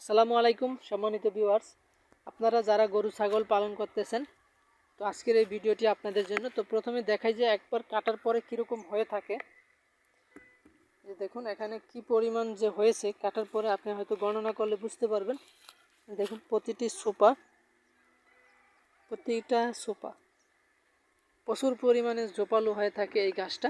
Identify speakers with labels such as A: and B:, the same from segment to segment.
A: আসসালামু আলাইকুম, সম্মানিত ভিউয়ার্স আপনারা যারা গরু, ছাগল পালন করতেছেন, তো আজকের এই ভিডিওটি আপনাদের জন্য। তো প্রথমে দেখাই যে একবার কাটার পরে কীরকম হয়ে থাকে। যে দেখুন, এখানে কি পরিমাণ যে হয়েছে, কাটার পরে আপনি হয়তো গণনা করলে বুঝতে পারবেন। দেখুন, প্রতিটি সোপা, প্রতিটা সোপা, প্রচুর পরিমাণে জোপালো হয়ে থাকে এই গাছটা।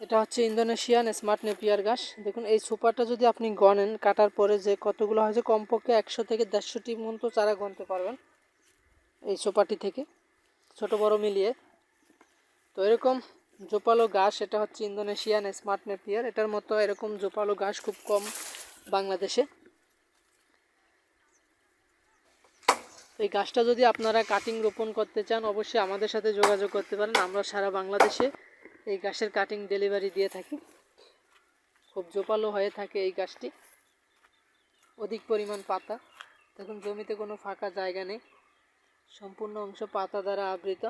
A: এটা হচ্ছে ইন্দোনেশিয়ান স্মার্ট নেপিয়ার গাছ দেখুন, এই সুপারটা যদি আপনি গনেন, কাটার পরে যে কতগুলো হয়েছে কমপক্ষে একশো থেকে দেড়শোটি মতো চারা গনতে পারবেন এই সোপাটি থেকে, ছোট বড় মিলিয়ে। তো এরকম জোপালো গাছ এটা হচ্ছে ইন্দোনেশিয়ান স্মার্ট নেপিয়ার। এটার মতো এরকম জোপালো গাছ খুব কম বাংলাদেশে। এই গাছটা যদি আপনারা কাটিং রোপণ করতে চান, অবশ্যই আমাদের সাথে যোগাযোগ করতে পারেন। আমরা সারা বাংলাদেশে এই গাছের কাটিং ডেলিভারি দিয়ে থাকি। খুব জোপালো হয়ে থাকে এই গাছটি। অধিক পরিমাণ পাতা। দেখুন, জমিতে কোনো ফাঁকা জায়গা নেই। সম্পূর্ণ অংশ পাতা দ্বারা আবৃত।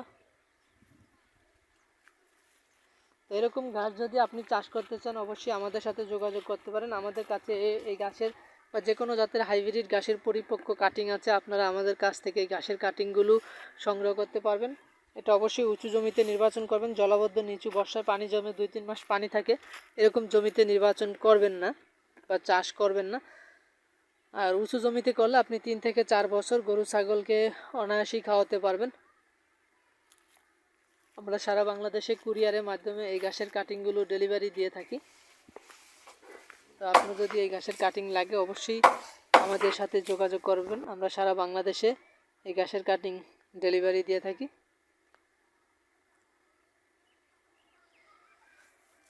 A: তো এরকম গাছ যদি আপনি চাষ করতে চান, অবশ্যই আমাদের সাথে যোগাযোগ করতে পারেন। আমাদের কাছে এই গাছের বা যে কোনো জাতের হাইব্রিড গাছের পরিপক্ক কাটিং আছে। আপনারা আমাদের কাছ থেকে এই গাছের কাটিংগুলো সংগ্রহ করতে পারবেন। এটা অবশ্যই উঁচু জমিতে নির্বাচন করবেন, জলাবদ্ধ নিচু বর্ষায় পানি জমে দুই তিন মাস পানি থাকে, এরকম জমিতে নির্বাচন করবেন না বা চাষ করবেন না। আর উঁচু জমিতে করলে আপনি তিন থেকে চার বছর গরু, ছাগলকে অনায়াসেই খাওয়াতে পারবেন। আমরা সারা বাংলাদেশে কুরিয়ারের মাধ্যমে এই গাছের কাটিংগুলো ডেলিভারি দিয়ে থাকি। তো আপনার যদি এই গাছের কাটিং লাগে, অবশ্যই আমাদের সাথে যোগাযোগ করবেন। আমরা সারা বাংলাদেশে এই গাছের কাটিং ডেলিভারি দিয়ে থাকি।